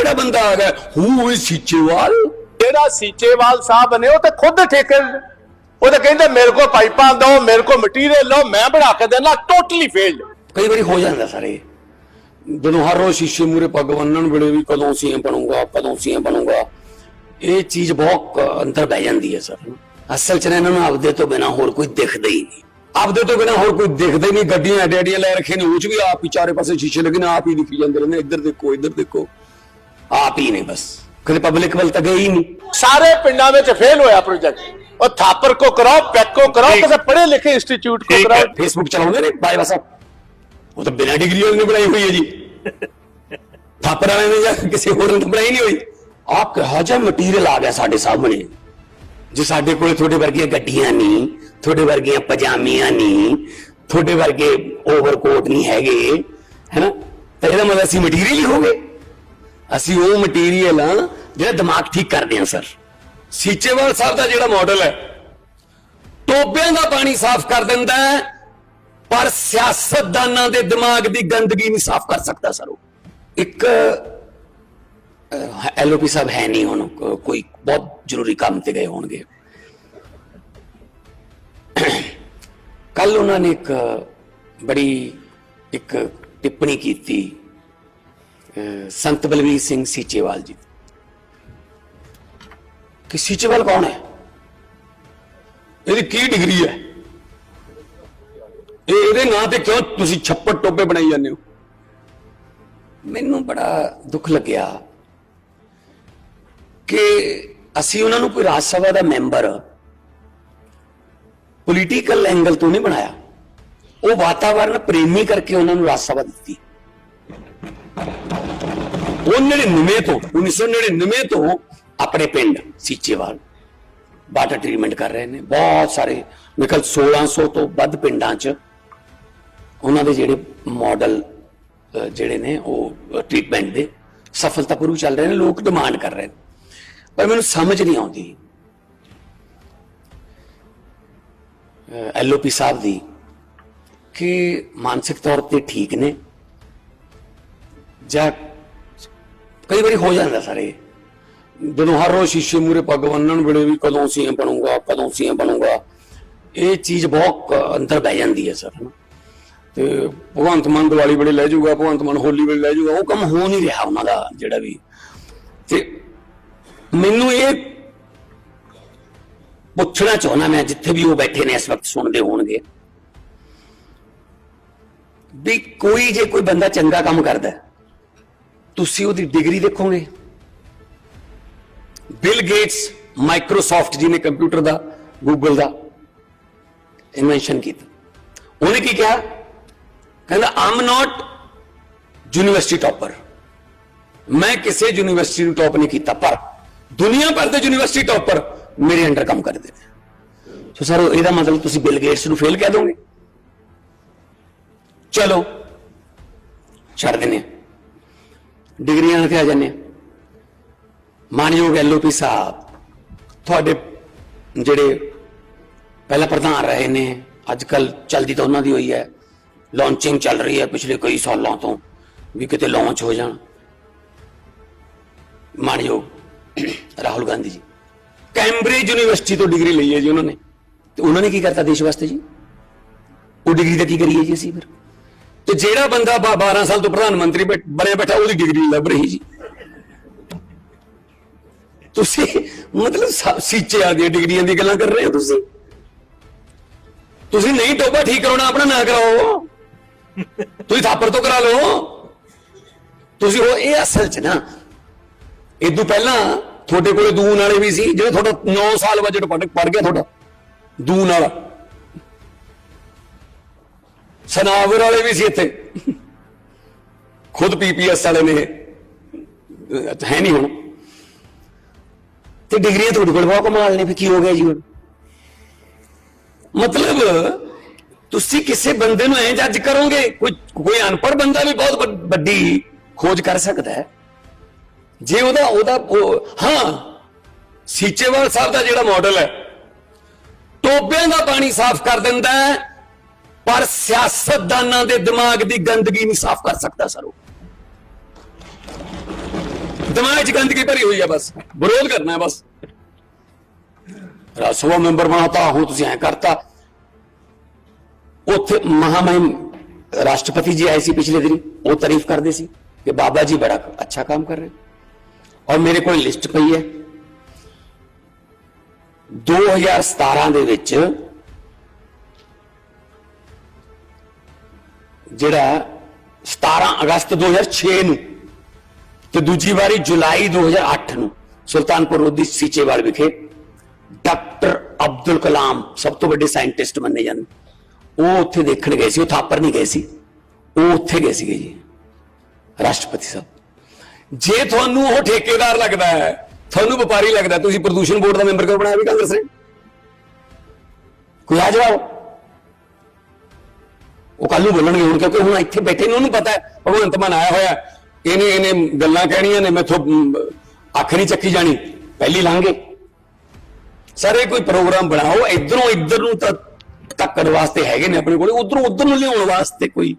ਕਿਹੜਾ ਬੰਦਾ ਆ ਗਿਆ ਹੂ ਇਸ ਸੀਚੇਵਾਲ ਜਿਹੜਾ ਸੀਚੇਵਾਲ ਸਾਹਿਬ ਨੇ ਉਹ ਤੇ ਖੁਦ ਠੇਕੇ ਉਹ ਤਾਂ ਕਹਿੰਦੇ ਮੇਰੇ ਕੋਲ ਪਾਈਪਾਂ ਦਿਓ ਮੇਰੇ ਕੋਲ ਮਟੀਰੀਅਲ ਲਓ ਮੈਂ ਬਣਾ ਕੇ ਦੇਣਾ ਟੋਟਲੀ ਫੇਲਡ ਕਈ ਵਾਰੀ ਹੋ ਜਾਂਦਾ ਸਾਰੇ ਜਦੋਂ ਹਰ ਰੋਜ਼ ਸ਼ੀਸ਼ੇ ਮੂਰੇ ਪੱਗ ਬੰਨਣ ਵੇਲੇ ਵੀ ਕਦੋਂ ਸੀਐਮ ਬਣੂਗਾ ਕਦੋਂ ਸੀਐਮ ਬਣੂਗਾ ਇਹ ਚੀਜ਼ ਬਹੁਤ ਅੰਦਰ ਬਹਿ ਜਾਂਦੀ ਹੈ ਸਰ। ਅਸਲ ਚ ਇਹਨਾਂ ਨੂੰ ਆਪਦੇ ਤੋਂ ਬਿਨਾ ਹੋਰ ਕੋਈ ਦਿਖਦਾ ਹੀ ਨਹੀਂ। ਆਪਦੇ ਤੋਂ ਬਿਨਾ ਹੋਰ ਕੋਈ ਦਿਖਦਾ ਹੀ ਨਹੀਂ। ਗੱਡੀਆਂ ਐਡੇ ਐਡੀਆਂ ਲੈ ਰੱਖੇ ਨੇ ਉਹ ਚ ਵੀ ਆਪ ਹੀ ਚਾਰੇ ਪਾਸੇ ਸ਼ੀਸ਼ੇ ਲੱਗੇ ਨੇ ਆਪ ਹੀ ਦਿਖੀ ਜਾਂਦੇ ਰਹਿੰਦੇ ਇੱਧਰ ਦੇਖੋ ਇੱਧਰ ਦੇਖੋ। ਆਪ ਹੀ ਨਹੀਂ ਬਸ। ਕਦੇ ਪਬਲਿਕ ਵੱਲ ਤਾਂ ਗਏ ਹੀ ਨਹੀਂ। ਸਾਰੇ ਪਿੰਡਾਂ ਵਿੱਚ ਫੇਲ ਹੋਇਆ ਪ੍ਰੋਜੈਕਟ ਉਹ ਥਾਪਰ ਕੋ ਕਰਾਓ ਪੈਕੋ ਕਰਾਓ ਕਿਸੇ ਪੜ੍ਹੇ ਲਿਖੇ ਇੰਸਟੀਚਿਊਟ ਕੋ ਕਰਾਓ। ਫੇਸਬੁੱਕ ਚਲਾਉਂਦੇ ਨੇ ਬਾਈ ਬਸ ਉਹ ਤਾਂ ਬਿਨਾਂ ਡਿਗਰੀ ਵਾਲੇ ਨੇ ਬਣਾਈ ਹੋਈ ਹੈ ਜੀ। ਥਾਪਰ ਵਾਲੇ ਨੇ ਜਾਂ ਕਿਸੇ ਹੋਰ ਨੇ ਬਣਾਈ ਨਹੀਂ ਹੋਈ। ਆਪ ਕਿਹਾ ਜਿਹਾ ਮਟੀਰੀਅਲ ਆ ਗਿਆ ਸਾਡੇ ਸਾਹਮਣੇ। ਜੇ ਸਾਡੇ ਕੋਲੇ ਤੁਹਾਡੇ ਵਰਗੀਆਂ ਗੱਡੀਆਂ ਨਹੀਂ ਤੁਹਾਡੇ ਵਰਗੀਆਂ ਪਜਾਮੀਆਂ ਨਹੀਂ ਤੁਹਾਡੇ ਵਰਗੇ ਓਵਰਕੋਟ ਨਹੀਂ ਹੈਗੇ ਹੈਨਾ? ਤਾਂ ਇਹਦਾ ਮਤਲਬ ਅਸੀਂ ਮਟੀਰੀਅਲ ਹੀ ਹੋ ਗਏ। ਅਸੀਂ ਉਹ ਮਟੀਰੀਅਲ ਆ ਜਿਹੜਾ ਦਿਮਾਗ ਠੀਕ ਕਰਦੇ ਆ ਸਰ ਸੀਚੇਵਾਲ ਸਾਹਿਬ ਦਾ ਜਿਹੜਾ ਮਾਡਲ ਹੈ ਟੋਬਿਆਂ ਦਾ ਪਾਣੀ ਸਾਫ਼ ਕਰ ਦਿੰਦਾ ਹੈ, ਪਰ ਸਿਆਸਤਦਾਨਾਂ ਦੇ ਦਿਮਾਗ ਦੀ ਗੰਦਗੀ ਨਹੀਂ ਸਾਫ਼ ਕਰ ਸਕਦਾ ਸਰ ਉਹ। ਇੱਕ ਐਲਓਪੀ ਸਾਹਿਬ ਹੈ ਨਹੀਂ ਹੁਣ ਕੋਈ ਬਹੁਤ ਜ਼ਰੂਰੀ ਕੰਮ ਤੇ ਗਏ ਹੋਣਗੇ। ਕੱਲ ਉਹਨਾਂ ਨੇ ਇੱਕ ਬੜੀ, ਇੱਕ ਟਿੱਪਣੀ ਕੀਤੀ ਸੰਤ ਬਲਵੀਰ ਸਿੰਘ ਸੀਚੇਵਾਲ ਜੀ। ਕਿ ਸੀਚੇਵਾਲ ਕੌਣ ਹੈ? ਇਹਦੀ ਕੀ ਡਿਗਰੀ ਹੈ? ਇਹ ਇਹਦੇ ਨਾਂ ਤੇ ਕਿਉਂ ਤੁਸੀਂ ਛੱਪੜ ਟੋਪੇ ਬਣਾਈ ਜਾਂਦੇ ਹੋ? ਮੈਨੂੰ ਬੜਾ ਦੁੱਖ ਲੱਗਿਆ ਕਿ ਅਸੀਂ ਉਹਨਾਂ ਨੂੰ ਕੋਈ ਰਾਜ ਸਭਾ ਦਾ ਮੈਂਬਰ ਪੋਲੀਟੀਕਲ ਐਂਗਲ ਤੋਂ ਨਹੀਂ ਬਣਾਇਆ। ਉਹ ਵਾਤਾਵਰਣ ਪ੍ਰੇਮੀ ਕਰਕੇ ਉਹਨਾਂ ਨੂੰ ਰਾਜ ਸਭਾ ਦਿੱਤੀ। ਉਹ 99 ਤੋਂ 1999 ਤੋਂ ਆਪਣੇ ਪਿੰਡ ਸੀਚੇਵਾਲ ਵਾਟਰ ਟ੍ਰੀਟਮੈਂਟ ਕਰ ਰਹੇ ਨੇ। ਬਹੁਤ ਸਾਰੇ ਨਿਕਲ 1600 ਤੋਂ ਵੱਧ ਪਿੰਡਾਂ 'ਚ ਉਹਨਾਂ ਦੇ ਜਿਹੜੇ ਮਾਡਲ ਜਿਹੜੇ ਨੇ ਉਹ ਟ੍ਰੀਟਮੈਂਟ ਦੇ ਸਫਲਤਾਪੂਰਵਕ ਚੱਲ ਰਹੇ ਨੇ, ਲੋਕ ਡਿਮਾਂਡ ਕਰ ਰਹੇ ਨੇ। ਪਰ ਮੈਨੂੰ ਸਮਝ ਨਹੀਂ ਆਉਂਦੀ। ਐਲਓਪੀ ਸਾਹਿਬ ਦੀ ਕਿ ਮਾਨਸਿਕ ਤੌਰ ਤੇ ਠੀਕ ਨੇ ਜਾਂ ਕਈ ਵਾਰੀ ਹੋ ਜਾਂਦਾ ਸਾਰੇ। ਜਦੋਂ ਹਰ ਰੋਜ਼ ਸ਼ੀਸ਼ੇ ਮੂਰੇ ਪੱਗ ਬੰਨਣ ਵੇਲੇ ਵੀ ਕਦੋਂ ਸੀਐਮ ਬਣੂਗਾ ਕਦੋਂ ਸੀਐਮ ਬਣੂਗਾ ਇਹ ਚੀਜ਼ ਬਹੁਤ ਅੰਦਰ ਬਹਿ ਜਾਂਦੀ ਹੈ ਸਰ ਹਨਾ। ਤੇ ਭਗਵੰਤ ਮਾਨ ਦੀਵਾਲੀ ਵੇਲੇ ਲੈ ਜਾਊਗਾ ਭਗਵੰਤ ਮਾਨ ਹੋਲੀ ਵੇਲੇ ਲੈ ਜਾਊਗਾ ਉਹ ਕੰਮ ਹੋ ਨਹੀਂ ਰਿਹਾ ਉਹਨਾਂ ਦਾ ਜਿਹੜਾ ਵੀ। ਤੇ ਮੈਨੂੰ ਇਹ ਪੁੱਛਣਾ ਚਾਹੁੰਦਾ ਮੈਂ ਜਿੱਥੇ ਵੀ ਉਹ ਬੈਠੇ ਨੇ ਇਸ ਵਕਤ ਸੁਣਦੇ ਹੋਣਗੇ ਵੀ ਕੋਈ ਜੇ ਕੋਈ ਬੰਦਾ ਚੰਗਾ ਕੰਮ ਕਰਦਾ ਹੈ, ਤੁਸੀਂ ਉਹਦੀ ਡਿਗਰੀ ਦੇਖੋਗੇ। ਬਿਲ ਗੇਟਸ ਮਾਈਕਰੋਸਾਫਟ ਜੀ ਨੇ ਕੰਪਿਊਟਰ ਦਾ ਗੂਗਲ ਦਾ ਇਨਵੈਂਸ਼ਨ ਕੀਤਾ। ਉਹਨੇ ਕੀ ਕਿਹਾ? ਕਹਿੰਦਾ ਆਮ ਨਾਟ ਯੂਨੀਵਰਸਿਟੀ ਟਾਪਰ ਮੈਂ ਕਿਸੇ ਯੂਨੀਵਰਸਿਟੀ ਨੂੰ ਟੌਪ ਨਹੀਂ ਕੀਤਾ, ਪਰ ਦੁਨੀਆ ਭਰ ਦੇ ਯੂਨੀਵਰਸਿਟੀ ਟਾਪਰ ਮੇਰੇ ਅੰਡਰ ਕੰਮ ਕਰਦੇ ਨੇ। ਸੋ ਸਰ ਇਹਦਾ ਮਤਲਬ ਤੁਸੀਂ ਬਿਲ ਗੇਟਸ ਨੂੰ ਫੇਲ ਕਹਿ ਦੋਗੇ। ਚਲੋ, ਛੱਡ ਦਿੰਦੇ ਹਾਂ। ਡਿਗਰੀਆਂ ਤੇ ਆ। ਜਾਂਦੇ ਹਾਂ ਮਾਨਯੋਗ ਐਲਓਪੀ ਸਾਹਿਬ, ਤੁਹਾਡੇ ਜਿਹੜੇ ਪਹਿਲਾਂ ਪ੍ਰਧਾਨ ਰਹੇ ਨੇ ਅੱਜ ਕੱਲ ਚਲਦੀ ਤਾਂ ਉਹਨਾਂ ਦੀ ਹੋਈ ਹੈ। ਲਾਂਚਿੰਗ ਚੱਲ ਰਹੀ ਹੈ ਪਿਛਲੇ ਕਈ ਸਾਲਾਂ ਤੋਂ, ਵੀ ਕਿਤੇ ਲਾਂਚ ਹੋ ਜਾਣ। ਮਾਨਯੋਗ ਰਾਹੁਲ ਗਾਂਧੀ ਜੀ, ਕੈਂਬਰਿਜ ਯੂਨੀਵਰਸਿਟੀ ਤੋਂ ਡਿਗਰੀ ਲਈ ਹੈ ਜੀ ਉਹਨਾਂ ਨੇ। ਤੇ ਉਹਨਾਂ ਨੇ ਕੀ ਕਰਤਾ ਦੇਸ਼ ਵਾਸਤੇ ਜੀ? ਉਹ ਡਿਗਰੀ ਦਾ ਕੀ ਕਰੀਏ ਜੀ ਅਸੀਂ ਫਿਰ? ਤੇ ਜਿਹੜਾ ਬੰਦਾ 12 ਸਾਲ ਤੋਂ ਪ੍ਰਧਾਨ ਮੰਤਰੀ ਬੈ- ਬਣਿਆ ਬੈਠਾ, ਉਹਦੀ ਡਿਗਰੀ ਲੱਭ ਰਹੀ ਜੀ। ਤੁਸੀਂ ਮਤਲਬ ਸੀਚੇ ਆ ਦੀਆਂ ਡਿਗਰੀਆਂ ਦੀ ਗੱਲਾਂ ਕਰ ਰਹੇ ਹੋ ਤੁਸੀਂ। ਤੁਸੀਂ ਨਹੀਂ ਟੋਬਾ ਠੀਕ ਕਰਾਉਣਾ, ਆਪਣਾ ਨਾ ਕਰਾਓ। ਤੁਸੀਂ ਥਾਪਰ ਤੋਂ ਕਰਾ ਲਓ। ਤੁਸੀਂ ਉਹ ਇਹ ਅਸਲ ਚ ਨਾ ਇਦੋਂ ਪਹਿਲਾਂ ਤੁਹਾਡੇ ਕੋਲੇ ਦੂਨ ਵਾਲੇ ਵੀ ਸੀ, ਜਿਹੜੇ ਤੁਹਾਡਾ 9 ਸਾਲ ਬਜਟ ਪੜ ਪੜ ਗਿਆ ਤੁਹਾਡਾ। ਦੂਨ ਵਾਲਾ। ਸਨਾਵਰ ਵਾਲੇ ਵੀ ਸੀ ਇੱਥੇ। ਖੁਦ ਪੀਪੀਐਸ ਵਾਲੇ ਨੇ ਹੈ ਨਹੀਂ ਹੁਣ। ਤੇ ਡਿਗਰੀਆਂ ਤੁਹਾਡੇ ਕੋਲ ਬਹੁਤ ਕਮਾਲ ਨੇ, ਫਿਰ ਕੀ ਹੋ ਗਿਆ ਜੀ ਹੁਣ? ਮਤਲਬ, ਤੁਸੀਂ ਕਿਸੇ ਬੰਦੇ ਨੂੰ ਐਂ ਜੱਜ ਕਰੋਗੇ, ਕੋਈ ਕੋਈ ਅਨਪੜ੍ਹ ਬੰਦਾ ਵੀ ਬਹੁਤ ਵੱਡ- ਵੱਡੀ ਖੋਜ ਕਰ ਸਕਦਾ ਹੈ। ਜੇ ਉਹਦਾ ਉਹਦਾ ਹਾਂ, ਸੀਚੇਵਾਲ ਸਾਹਿਬ ਦਾ ਜਿਹੜਾ ਮਾਡਲ ਹੈ ਟੋਬਿਆਂ ਦਾ ਪਾਣੀ ਸਾਫ਼ ਕਰ ਦਿੰਦਾ ਹੈ ਪਰ ਸਿਆਸਤਦਾਨਾਂ ਦੇ ਦਿਮਾਗ ਦੀ ਗੰਦਗੀ ਨਹੀਂ ਸਾਫ਼ ਕਰ ਸਕਦਾ ਸਰ ਉਹ। ਦਿਮਾਗ 'ਚ ਗੰਦਗੀ ਭਰੀ ਹੋਈ ਆ ਬਸ। ਵਿਰੋਧ ਕਰਨਾ ਹੈ ਬਸ। ਰਾਸਵਾ ਮੈਂਬਰ ਬਣਾਤਾ, ਹੁਣ ਤੁਸੀਂ ਐ ਕਰਤਾ। ਉੱਥੇ ਮਹਾਮਹਿਮ ਰਾਸ਼ਟਰਪਤੀ ਜੀ ਆਏ ਸੀ ਪਿਛਲੇ ਦਿਨ, ਉਹ ਤਾਰੀਫ ਕਰਦੇ ਸੀ ਕਿ ਬਾਬਾ ਜੀ ਬੜਾ ਅੱਛਾ ਕੰਮ ਕਰ ਰਹੇ। ਔਰ ਮੇਰੇ ਕੋਲ ਲਿਸਟ ਪਈ ਹੈ। 2017 ਦੇ ਵਿੱਚ ਜਿਹੜਾ 17 ਅਗਸਤ 2006 ਨੂੰ ਤੇ ਦੂਜੀ ਵਾਰੀ ਜੁਲਾਈ 2008 ਨੂੰ ਸੁਲਤਾਨਪੁਰ ਲੋਧੀ ਸੀਚੇਵਾਲ ਵਿਖੇ ਡਾਕਟਰ ਅਬਦੁਲ ਕਲਾਮ ਸਭ ਤੋਂ ਵੱਡੇ ਸਾਇੰਟਿਸਟ ਮੰਨੇ ਜਾਂਦੇ। ਉਹ ਉੱਥੇ ਦੇਖਣ ਗਏ ਸੀ, ਉਹ ਥਾਪਰ ਨਹੀਂ ਗਏ ਸੀ। ਉਹ ਉੱਥੇ ਗਏ ਸੀਗੇ ਜੀ, ਰਾਸ਼ਟਰਪਤੀ ਸਾਹਿਬ। ਜੇ ਤੁਹਾਨੂੰ ਉਹ ਠੇਕੇਦਾਰ ਲੱਗਦਾ ਹੈ, ਤੁਹਾਨੂੰ ਵਪਾਰੀ ਲੱਗਦਾ ਤੁਸੀਂ ਪ੍ਰਦੂਸ਼ਣ ਬੋਰਡ ਦਾ ਮੈਂਬਰ ਕਿਉਂ ਬਣਾਇਆ ਵੀ ਕਾਂਗਰਸ ਨੇ? ਕੋਈ ਆ ਜਾਓ ਉਹ ਕੱਲ ਨੂੰ ਬੋਲਣਗੇ ਹੁਣ ਕਿਉਂਕਿ ਹੁਣ ਇੱਥੇ ਬੈਠੇ ਨੇ ਉਹਨੂੰ ਪਤਾ ਹੈ ਭਗਵੰਤ ਮਾਨ ਆਇਆ ਹੋਇਆ। ਇਹਨੇ ਇਹਨੇ ਗੱਲਾਂ ਕਹਿਣੀਆਂ ਨੇ ਮੈਥੋਂ ਅਮ, ਅੱਖ ਨਹੀਂ ਚੱਕੀ ਜਾਣੀ। ਪਹਿਲੀ ਲਾਂਗੇ ਸਾਰੇ ਕੋਈ ਪ੍ਰੋਗਰਾਮ ਬਣਾਓ ਇਧਰੋਂ ਇੱਧਰ ਨੂੰ ਤਾਂ ਟੱਕਰ ਵਾਸਤੇ ਹੈਗੇ ਨੇ ਆਪਣੇ ਕੋਲੇ ਉਧਰੋਂ ਉਧਰ ਨੂੰ ਲਿਆਉਣ ਵਾਸਤੇ ਕੋਈ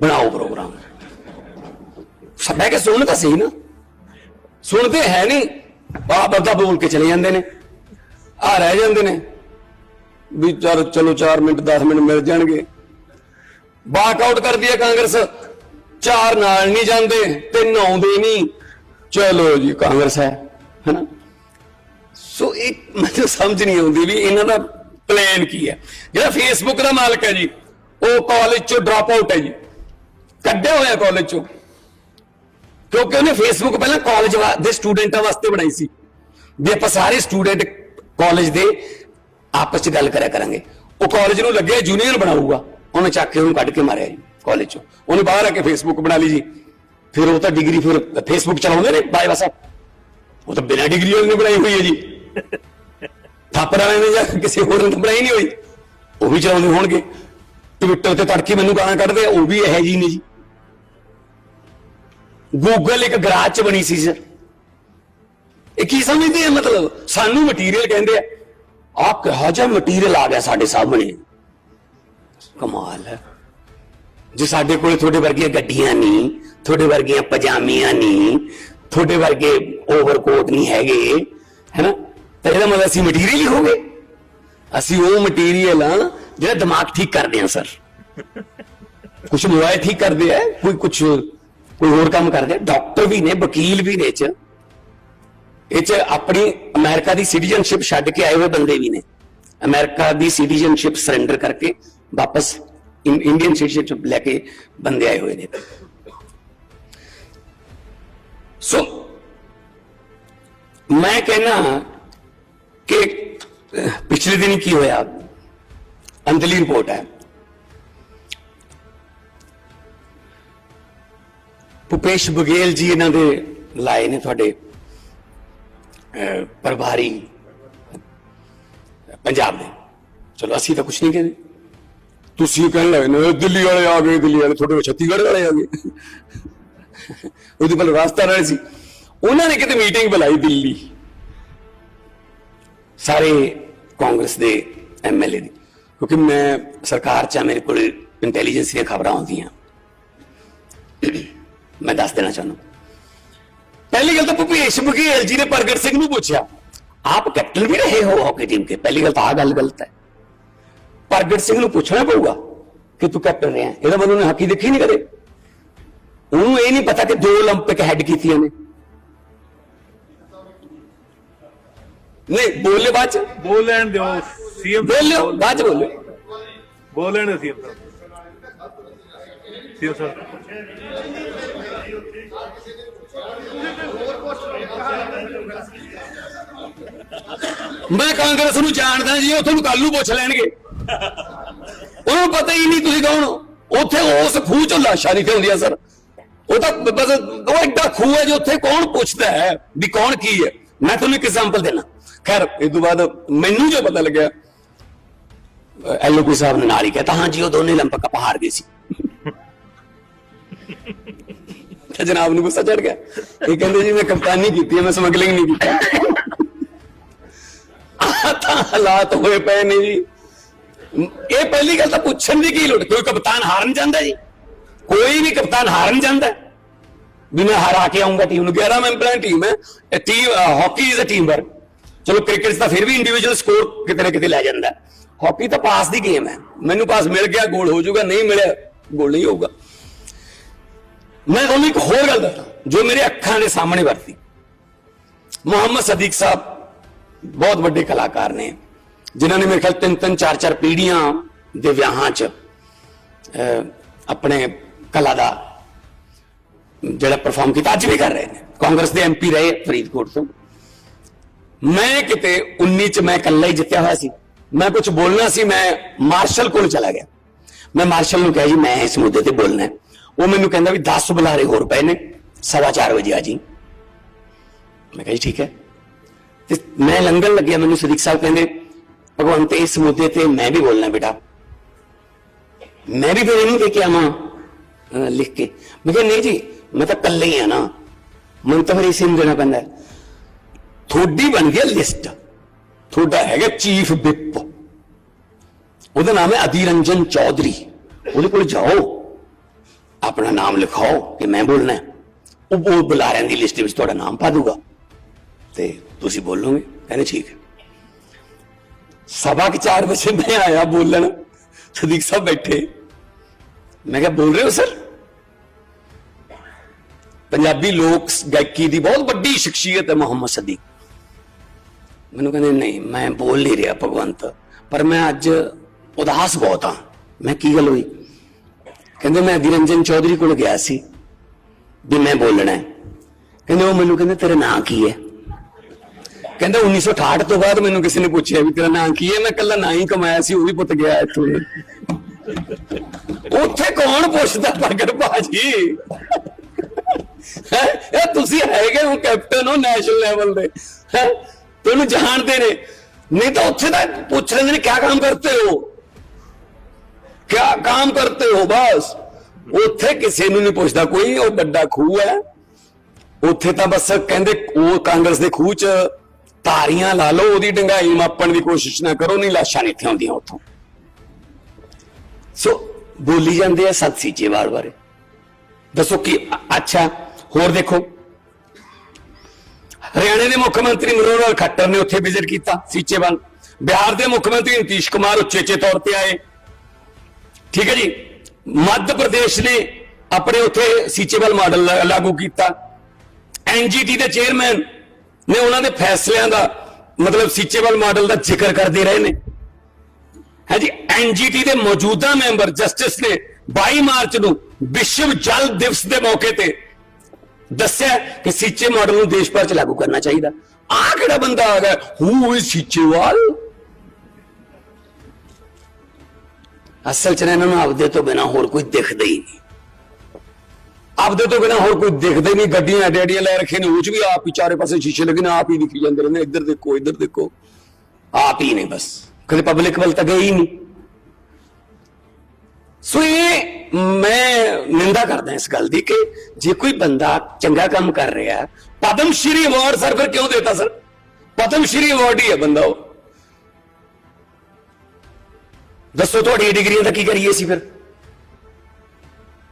ਬਣਾਓ ਪ੍ਰੋਗਰਾਮ। ਸਭ ਕੇ ਸੁਣਨ ਤਾਂ ਸਹੀ ਨਾ। ਸੁਣਦੇ ਹੈ ਨਹੀਂ। ਆ ਬੰਦਾ ਬੋਲ ਕੇ ਚਲੇ ਜਾਂਦੇ ਨੇ। ਆ ਰਹਿ ਜਾਂਦੇ ਨੇ। ਵੀ ਚਲ ਚਲੋ 4 ਮਿੰਟ 10 ਮਿੰਟ ਮਿਲ ਜਾਣਗੇ। ਵਾਕ ਆਊਟ ਕਰਦੀ ਹੈ ਕਾਂਗਰਸ। ਚਾਰ ਨਾਲ ਨਹੀਂ ਜਾਂਦੇ ਤਿੰਨ ਆਉਂਦੇ ਨਹੀਂ। ਚਲੋ ਜੀ, ਕਾਂਗਰਸ ਹੈ, ਹੈਨਾ? ਸੋ ਇਹ ਮੈਨੂੰ ਸਮਝ ਨਹੀਂ ਆਉਂਦੀ ਵੀ ਇਹਨਾਂ ਦਾ ਪਲਾਨ ਕੀ ਹੈ। ਜਿਹੜਾ ਫੇਸਬੁੱਕ ਦਾ ਮਾਲਕ ਹੈ ਜੀ, ਉਹ ਕਾਲਜ ਚੋਂ ਡ੍ਰੌਪ ਆਊਟ ਹੈ ਜੀ। ਕੱਢਿਆ ਹੋਇਆ ਕਾਲਜ ਚੋਂ। ਕਿਉਂਕਿ ਉਹਨੇ ਫੇਸਬੁੱਕ ਪਹਿਲਾਂ ਕਾਲਜ ਦੇ ਸਟੂਡੈਂਟਾਂ ਵਾਸਤੇ ਬਣਾਈ ਸੀ। ਵੀ ਆਪਾਂ ਸਾਰੇ ਸਟੂਡੈਂਟ ਕਾਲਜ ਦੇ ਆਪਸ ਚ ਗੱਲ ਕਰਿਆ ਕਰਾਂਗੇ। ਉਹ ਕਾਲਜ ਨੂੰ ਲੱਗਿਆ ਜੂਨੀਅਰ ਬਣਾਊਗਾ। ਉਹਨੇ ਚੱਕ ਕੇ ਉਹਨੂੰ ਕੱਢ ਕੇ ਮਾਰਿਆ ਜੀ ਕਾਲਜ ਚੋਂ। ਉਹਨੇ ਬਾਹਰ ਆ ਕੇ ਫੇਸਬੁੱਕ ਬਣਾ ਲਈ ਜੀ। ਫਿਰ ਉਹ ਤਾਂ ਡਿਗਰੀ ਫਿਰ ਫੇਸਬੁੱਕ ਚਲਾਉਂਦੇ ਨੇ ਬਾਈ ਬਸ ਉਹ ਤਾਂ ਬਿਨਾਂ ਡਿਗਰੀ ਵਾਲੇ ਨੇ ਬਣਾਈ ਹੋਈ ਹੈ ਜੀ। ਥਾਪਰ ਵਾਲੇ ਨੇ ਜਾਂ ਕਿਸੇ ਹੋਰ ਨੇ ਬਣਾਈ ਨਹੀਂ ਹੋਈ। ਉਹ ਵੀ ਚਲਾਉਂਦੇ ਹੋਣਗੇ। ਟਵਿੱਟਰ ਤੇ ਤੜਕੇ ਮੈਨੂੰ ਗਾਲਾਂ ਕੱਢਦੇ ਆ, ਉਹ ਵੀ ਇਹੋ ਜੀ ਨੇ ਜੀ। ਗੂਗਲ ਇੱਕ ਗਰਾਜ ਚ ਬਣੀ ਸੀ, ਸਰ। ਇਹ ਕੀ ਸਮਝਦੇ ਆ ਮਤਲਬ? ਸਾਨੂੰ ਮਟੀਰੀਅਲ ਕਹਿੰਦੇ ਆ ਆ ਕਿਹਾ ਜਿਹਾ ਮਟੀਰੀਅਲ ਆ ਗਿਆ ਸਾਡੇ ਸਾਹਮਣੇ। ਕਮਾਲ ਹੈ। ਜੇ ਸਾਡੇ ਕੋਲੇ ਤੁਹਾਡੇ ਵਰਗੀਆਂ ਗੱਡੀਆਂ ਨਹੀਂ, ਤੁਹਾਡੇ ਵਰਗੀਆਂ ਪਜਾਮੀਆਂ ਨਹੀਂ, ਤੁਹਾਡੇ ਵਰਗੇ ਓਵਰਕੋਟ ਨਹੀਂ ਹੈਗੇ, ਹੈਨਾ? ਤਾਂ ਇਹਦਾ ਮਤਲਬ ਅਸੀਂ ਮਟੀਰੀਅਲ ਹੀ ਹੋਗੇ ਅਸੀਂ ਉਹ ਮਟੀਰੀਅਲ ਆ ਜਿਹੜਾ ਦਿਮਾਗ ਠੀਕ ਕਰਦੇ ਆ ਸਰ ਕੁਝ ਮੋਬਾਈਲ ਠੀਕ ਕਰਦੇ ਆ, ਕੋਈ ਕੁਝ ਕੋਈ ਹੋਰ ਕੰਮ ਕਰਦੇ ਆ। ਡਾਕਟਰ ਵੀ ਨੇ, ਵਕੀਲ ਵੀ ਨੇ ਇਹ ਚ। ਇਹ ਚ ਆਪਣੀ ਅਮਰੀਕਾ ਦੀ ਸਿਟੀਜ਼ਨਸ਼ਿਪ ਛੱਡ ਕੇ ਆਏ ਹੋਏ ਬੰਦੇ ਵੀ ਨੇ। ਅਮਰੀਕਾ ਦੀ ਸਿਟੀਜ਼ਨਸ਼ਿਪ ਸਰੈਂਡਰ ਕਰਕੇ ਵਾਪਸ ਇੰ- ਇੰਡੀਅਨ ਸਿਟੀਜ਼ਨਸ਼ਿਪ ਲੈ ਕੇ ਬੰਦੇ ਆਏ ਹੋਏ ਨੇ। ਸੋ ਮੈਂ ਕਹਿਣਾ ਕਿ ਪਿਛਲੇ ਦਿਨ ਕੀ ਹੋਇਆ? ਅੰਤਲੀ ਰਿਪੋਰਟ ਹੈ। ਭੁਪੇਸ਼ ਬਗੇਲ ਜੀ ਇਹਨਾਂ ਦੇ ਲਾਏ ਨੇ ਤੁਹਾਡੇ ਅਹ, ਪ੍ਰਭਾਰੀ ਪੰਜਾਬ ਦੇ। ਚਲੋ ਅਸੀਂ ਤਾਂ ਕੁਝ ਨਹੀਂ ਕਹਿੰਦੇ। ਤੁਸੀਂ ਕਹਿਣ ਲੱਗੇ ਨੇ ਦਿੱਲੀ ਵਾਲੇ ਆ ਗਏ, ਦਿੱਲੀ ਵਾਲੇ ਤੁਹਾਡੇ ਕੋਲ ਛੱਤੀਗੜ੍ਹ ਵਾਲੇ ਆ ਗਏ। ਉਹਦੇ ਕੋਲ ਰਾਸਤਾ ਰਹੇ ਸੀ। ਉਹਨਾਂ ਨੇ ਕਿਤੇ ਮੀਟਿੰਗ ਬੁਲਾਈ ਦਿੱਲੀ। ਸਾਰੇ ਕਾਂਗਰਸ ਦੇ ਐਮਐਲਏ ਦੀ। ਕਿਉਂਕਿ ਮੈਂ ਸਰਕਾਰ ਚ ਮੇਰੇ ਕੋਲ ਇੰਟੈਲੀਜੈਂਸ ਦੀਆਂ ਖਬਰਾਂ ਆਉਂਦੀਆਂ। ਮੈਂ ਦੱਸ ਦੇਣਾ ਚਾਹੁੰਦਾ। ਪਹਿਲੀ ਗੱਲ ਤਾਂ ਭੁਪੇਸ਼ ਬਘੇਲ ਜੀ ਨੇ ਪ੍ਰਗਟ ਸਿੰਘ ਨੂੰ ਪੁੱਛਿਆ। ਆਪ ਕੈਪਟਨ ਵੀ ਰਹੇ ਹੋ ਹਾਕੀ ਟੀਮ ਕੇ? ਪਹਿਲੀ ਗੱਲ ਤਾਂ ਆ ਗੱਲ ਗਲਤ ਹੈ। ਪ੍ਰਗਟ ਸਿੰਘ ਨੂੰ ਪੁੱਛਣਾ ਪਊਗਾ ਕਿ ਤੂੰ ਕੈਪਟਨ ਰਿਹਾ ਇਹਦਾ ਮਤਲਬ ਉਹਨੇ ਹਾਕੀ ਦੇਖੀ ਨਹੀਂ ਕਦੇ ਉਹਨੂੰ ਇਹ ਨਹੀਂ ਪਤਾ ਕਿ ਦੋ 올림픽 ਹੈਡ ਕੀਤੀਆਂ ਨੇ ਨਹੀਂ ਬੋਲੇ ਬਾਅਦ ਚ ਬੋਲ ਲੈਣ ਦਿਓ ਸੀਐਮ ਬੋਲਿਓ ਬਾਅਦ ਚ ਬੋਲੇ ਬੋਲ ਲੈਣ ਦਿਓ ਸੀਐਮ ਸਾਹਿਬ ਸੀਐਮ ਸਾਹਿਬ ਮੈਂ ਕਾਂਗਰਸ ਨੂੰ ਜਾਣਦਾ ਜੀ ਉਹ ਤੁਹਾਨੂੰ ਕੱਲ ਨੂੰ ਪੁੱਛ ਲੈਣਗੇ ਉਹਨੂੰ ਪਤਾ ਹੀ ਨਹੀਂ ਤੁਸੀਂ ਕੌਣ ਹੋ। ਉੱਥੇ ਉਸ ਖੂਹ ਚੋਂ ਲਾਸ਼ਾਂ ਨਹੀਂ ਹੁੰਦੀਆਂ ਸਰ ਉਹ ਤਾਂ ਬਸ ਉਹ ਐਡਾ ਖੂਹ ਹੈ ਜੋ ਉੱਥੇ ਕੌਣ ਪੁੱਛਦਾ ਹੈ ਵੀ ਕੌਣ ਕੀ ਹੈ ਮੈਂ ਤੁਹਾਨੂੰ ਇੱਕ ਐਗਜ਼ਾਮਪਲ ਦੇਣਾ ਖੈਰ ਇਸ ਤੋਂ ਬਾਅਦ ਮੈਨੂੰ ਜੋ ਪਤਾ ਲੱਗਿਆ ਐਲਓਪੀ ਸਾਹਿਬ ਨੇ ਨਾਲ ਹੀ ਕਹਤਾ ਹਾਂ ਜੀ ਉਹ ਦੋਨੇ ਲੰਪਕ ਕੱਪ ਹਾਰ ਗਏ ਸੀ ਤੇ ਜਨਾਬ ਨੂੰ ਗੁੱਸਾ ਚੜ ਗਿਆ ਇਹ ਕਹਿੰਦੇ ਜੀ ਮੈਂ ਕਪਤਾਨੀ ਕੀਤੀ ਹੈ ਮੈਂ ਸਮਗਲਿੰਗ ਨਹੀਂ ਕੀਤੀ ਆਹ ਤਾਂ ਹਾਲਾਤ ਹੋਏ ਪਏ ਨੇ ਜੀ ਇਹ ਪਹਿਲੀ ਗੱਲ ਤਾਂ ਪੁੱਛਣ ਦੀ ਕੀ ਲੋੜ? ਕੋਈ ਕਪਤਾਨ ਹਾਰਨ ਜਾਂਦਾ ਜੀ? ਕੋਈ ਵੀ ਕਪਤਾਨ ਹਾਰਨ ਜਾਂਦਾ। ਵੀ ਮੈਂ ਹਾਰਾ ਕੇ ਆਉਂਗਾ ਟੀਮ ਨੂੰ। 11 ਮੈਂਬਰਾਂ ਦੀ ਟੀਮ ਹੈ। ਇਹ team hockey is a team work ਚਲੋ ਕ੍ਰਿਕਟ ਤਾਂ ਫਿਰ ਵੀ ਇੰਡੀਵਿਜੂਅਲ ਸਕੋਰ ਕਿਤੇ ਨਾ ਕਿਤੇ ਲੈ ਜਾਂਦਾ। ਹਾਕੀ ਤਾਂ ਪਾਸ ਦੀ ਗੇਮ ਹੈ। ਮੈਨੂੰ ਪਾਸ ਮਿਲ ਗਿਆ ਗੋਲ ਹੋ ਜਾਊਗਾ। ਨਹੀਂ ਮਿਲਿਆ ਗੋਲ ਨਹੀਂ ਹੋਊਗਾ। ਮੈਂ ਤੁਹਾਨੂੰ ਇੱਕ ਹੋਰ ਗੱਲ ਦੱਸਾਂ, ਜੋ ਮੇਰੇ ਅੱਖਾਂ ਦੇ ਸਾਹਮਣੇ ਵਰਤੀ। ਮੁਹੰਮਦ ਸਦੀਕ ਸਾਹਿਬ ਬਹੁਤ ਵੱਡੇ ਕਲਾਕਾਰ ਨੇ। ਜਿਨ੍ਹਾਂ ਨੇ ਮੇਰੇ ਖਿਆਲ ਤਿੰਨ ਤਿੰਨ, ਚਾਰ ਚਾਰ ਪੀੜ੍ਹੀਆਂ ਦੇ ਵਿਆਹਾਂ 'ਚ ਆਪਣੇ ਕਲਾ ਦਾ ਜਿਹੜਾ ਪਰਫਾਰਮ ਕੀਤਾ, ਅੱਜ ਵੀ ਕਰ ਰਹੇ ਨੇ। ਕਾਂਗਰਸ ਦੇ ਐਮਪੀ ਰਹੇ ਫਰੀਦਕੋਟ ਤੋਂ। ਮੈਂ ਕਿਤੇ 19 ਚ ਮੈਂ ਇਕੱਲਾ ਹੀ ਜਿੱਤਿਆ ਹੋਇਆ ਸੀ। ਮੈਂ ਕੁਝ ਬੋਲਣਾ ਸੀ, ਮੈਂ ਮਾਰਸ਼ਲ ਕੋਲ ਚਲਾ ਗਿਆ। ਮੈਂ ਮਾਰਸ਼ਲ ਨੂੰ ਕਿਹਾ ਜੀ, ਮੈਂ ਇਸ ਮੁੱਦੇ ਤੇ ਬੋਲਣਾ ਹੈ। ਉਹ ਮੈਨੂੰ ਕਹਿੰਦਾ ਵੀ 10 ਬੁਲਾਰੇ ਹੋਰ ਪਏ ਨੇ, ਸਵਾ ਚਾਰ ਵਜੇ ਆ ਜੀ। ਮੈਂ ਕਿਹਾ ਜੀ, ਠੀਕ ਹੈ। ਤੇ ਮੈਂ ਲੰਗਰ ਲੱਗਿਆ, ਮੈਨੂੰ ਸਦੀਕ ਸਾਹਿਬ ਕਹਿੰਦੇ ਭਗਵੰਤ ਇਸ ਮੁੱਦੇ ਤੇ ਮੈਂ ਵੀ ਬੋਲਣਾ ਬੇਟਾ। ਮੈਂ ਵੀ ਫਿਰ ਇਹਨੂੰ ਦੇ ਕੇ ਆਵਾਂ ਲਿਖ ਕੇ। ਮੈਂ ਕਿਹਾ, ਨਹੀਂ ਜੀ, ਮੈਂ ਤਾਂ ਇਕੱਲੇ ਹੀ ਆ ਨਾ। ਮੈਨੂੰ ਤਾਂ ਫਿਰ ਇਸੇ ਨੂੰ ਦੇਣਾ ਪੈਂਦਾ। ਹੈ। ਤੁਹਾਡੀ ਬਣ ਗਈ ਲਿਸਟ। ਤੁਹਾਡਾ ਹੈਗਾ ਚੀਫ ਵਿਪ। ਉਹਦਾ ਨਾਮ ਹੈ ਅਧੀਰ ਰੰਜਨ ਚੌਧਰੀ। ਉਹਦੇ ਕੋਲ ਜਾਓ। ਆਪਣਾ ਨਾਮ ਲਿਖਾਓ ਕਿ ਮੈਂ ਬੋਲਣਾ ਉਹ ਉਹ ਬੁਲਾਰਿਆਂ ਦੀ ਲਿਸਟ ਵਿੱਚ ਤੁਹਾਡਾ ਨਾਮ ਪਾ ਦੂਗਾ। ਤੇ ਤੁਸੀਂ ਬੋਲੋਗੇ, ਕਹਿੰਦੇ ਠੀਕ ਹੈ। ਸਵਾ ਕੇ 4 ਵਜੇ ਮੈਂ ਆਇਆ ਬੋਲਣ। ਸਦੀਕ ਸਾਹਿਬ ਬੈਠੇ। ਮੈਂ ਕਿਹਾ, ਬੋਲ ਰਹੇ ਹੋ ਸਰ? ਪੰਜਾਬੀ ਲੋਕ ਗਾਇਕੀ ਦੀ ਬਹੁਤ ਵੱਡੀ ਸ਼ਖਸੀਅਤ ਹੈ ਮੁਹੰਮਦ ਸਦੀਕ। ਮੈਨੂੰ ਕਹਿੰਦੇ, ਨਹੀਂ, ਮੈਂ ਬੋਲ ਨਹੀਂ ਰਿਹਾ ਭਗਵੰਤ, ਪਰ ਮੈਂ ਅੱਜ ਉਦਾਸ ਬਹੁਤ ਹਾਂ। ਮੈਂ ਕੀ ਗੱਲ ਹੋਈ? ਕਹਿੰਦੇ, ਮੈਂ ਅਧਿਰੰਜਨ ਚੌਧਰੀ ਕੋਲ ਗਿਆ ਸੀ ਵੀ ਮੈਂ ਬੋਲਣਾ ਹੈ। ਕਹਿੰਦੇ, ਉਹ ਮੈਨੂੰ ਕਹਿੰਦੇ, ਤੇਰਾ ਨਾਂ ਕੀ ਹੈ? ਕਹਿੰਦਾ 1968 ਤੋਂ ਬਾਅਦ ਮੈਨੂੰ ਕਿਸੇ ਨੇ ਪੁੱਛਿਆ ਵੀ ਤੇਰਾ ਨਾਂ ਕੀ ਹੈ? ਮੈਂ ਕੱਲਾ ਨਾਂ ਹੀ ਕਮਾਇਆ ਸੀ, ਉਹ ਵੀ ਪੁੱਤ ਗਿਆ ਇੱਥੋਂ। ਉੱਥੇ ਕੌਣ ਪੁੱਛਦਾ ਪ੍ਰਗਟ ਭਾਜੀ? ਇਹ ਤੁਸੀਂ ਹੈਗੇ ਹੋ ਕੈਪਟਨ ਹੋ ਨੈਸ਼ਨਲ ਲੈਵਲ ਦੇ। ਹੈਂ? ਤੁਹਾਨੂੰ ਜਾਣਦੇ ਨੇ। ਨਹੀਂ ਤਾਂ ਉੱਥੇ ਤਾਂ ਪੁੱਛ ਲੈਂਦੇ ਨੇ, ਕਿਆ ਕੰਮ ਕਰਤੇ ਹੋ? ਕਿਆ ਕੰਮ ਕਰਤੇ ਹੋ? ਬਸ। ਉੱਥੇ ਕਿਸੇ ਨੂੰ ਨਹੀਂ ਪੁੱਛਦਾ ਕੋਈ, ਉਹ ਵੱਡਾ ਖੂਹ ਹੈ। ਉੱਥੇ ਤਾਂ ਬਸ ਕਹਿੰਦੇ ਉਹ ਕਾਂਗਰਸ ਦੇ ਖੂਹ ਚ ਤਾਰੀਆਂ ਲਾ ਲਓ, ਉਹਦੀ ਡੰਗਾਈ ਮਾਪਣ ਦੀ ਕੋਸ਼ਿਸ਼ ਨਾ ਕਰੋ, ਨਹੀਂ ਲਾਸ਼ਾਂ ਨਹੀਂ ਇੱਥੇ ਆਉਂਦੀਆਂ ਉੱਥੋਂ। ਸੋ ਬੋਲੀ ਜਾਂਦੇ ਆ ਸਤ ਸੀਚੇਵਾਲ ਬਾਰੇ ਦੱਸੋ ਕੀ ਅੱਛਾ, ਹੋਰ ਦੇਖੋ। ਹਰਿਆਣੇ ਦੇ ਮੁੱਖ ਮੰਤਰੀ ਮਨੋਹਰ ਲਾਲ ਖੱਟਰ ਨੇ ਉੱਥੇ ਵਿਜ਼ਿਟ ਕੀਤਾ ਸੀਚੇਵਾਲ ਬਿਹਾਰ ਦੇ ਮੁੱਖ ਮੰਤਰੀ ਨਿਤੀਸ਼ ਕੁਮਾਰ ਉਚੇਚੇ ਤੌਰ ਤੇ ਆਏ। ਠੀਕ ਹੈ ਜੀ? ਮੱਧ ਪ੍ਰਦੇਸ਼ ਨੇ ਆਪਣੇ ਉੱਥੇ ਸੀਚੇਵਾਲ ਮਾਡਲ ਲਾਗੂ ਕੀਤਾ। ਐਨਜੀਟੀ ਦੇ ਚੇਅਰਮੈਨ ਨੇ ਉਹਨਾਂ ਦੇ ਫੈਸਲਿਆਂ ਦਾ, ਮਤਲਬ ਸੀਚੇਵਾਲ ਮਾਡਲ ਦਾ ਜ਼ਿਕਰ ਕਰਦੇ ਰਹੇ ਨੇ। ਹੈ ਜੀ ਐਨਜੀਟੀ ਦੇ ਮੌਜੂਦਾ ਮੈਂਬਰ ਜਸਟਿਸ ਨੇ 22 ਮਾਰਚ ਨੂੰ ਵਿਸ਼ਵ ਜਲ ਦਿਵਸ ਦੇ ਮੌਕੇ ਤੇ ਦੱਸਿਆ ਕਿ ਸੀਚੇ ਮਾਡਲ ਨੂੰ ਦੇਸ਼ ਭਰ ਚ ਲਾਗੂ ਕਰਨਾ ਚਾਹੀਦਾ। ਆ ਕਿਹੜਾ ਬੰਦਾ ਆ ਗਿਆ? Who is Seechewal? ਅਸਲ ਚ ਨਾ ਇਹਨਾਂ ਨੂੰ ਆਪਦੇ ਤੋਂ ਬਿਨਾ ਹੋਰ ਕੋਈ ਦਿਖਦਾ ਹੀ ਨਹੀਂ। ਆਪਦੇ ਤੋਂ ਬਿਨਾ ਹੋਰ ਕੋਈ ਦਿਖਦਾ ਹੀ ਨਹੀਂ, ਗੱਡੀਆਂ ਡੈਡੀਆਂ ਲੈ ਰੱਖੇ ਨੇ, ਉਹ ਚ ਵੀ ਆਪ ਹੀ ਚਾਰੇ ਪਾਸੇ ਸ਼ੀਸ਼ੇ ਲੱਗੇ ਨੇ, ਆਪ ਹੀ ਦਿਖੀ ਜਾਂਦੇ ਰਹਿੰਦੇ ਇੱਧਰ ਦੇਖੋ ਇੱਧਰ ਦੇਖੋ, ਆਪ ਹੀ ਨੇ ਬਸ। ਕਦੇ ਪਬਲਿਕ ਵੱਲ ਤਾਂ ਗਏ ਹੀ ਨਹੀਂ। ਸੋ ਇਹ ਮੈਂ ਨਿੰਦਾ ਕਰਦਾ ਇਸ ਗੱਲ ਦੀ ਕਿ ਜੇ ਕੋਈ ਬੰਦਾ ਚੰਗਾ ਕੰਮ ਕਰ ਰਿਹਾ ਪਦਮ ਸ਼੍ਰੀ ਅਵਾਰਡ ਸਰ ਫਿਰ ਕਿਉਂ ਦੇਤਾ ਸਰ? ਪਦਮ ਸ਼੍ਰੀ ਅਵਾਰਡ ਹੀ ਹੈ ਬੰਦਾ ਉਹ। ਦੱਸੋ ਤੁਹਾਡੀ ਡਿਗਰੀਆਂ ਦਾ ਕੀ ਕਰੀਏ ਸੀ ਫਿਰ?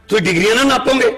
ਤੁਸੀਂ ਡਿਗਰੀਆਂ ਨਾਲ ਨਾਪੋਗੇ?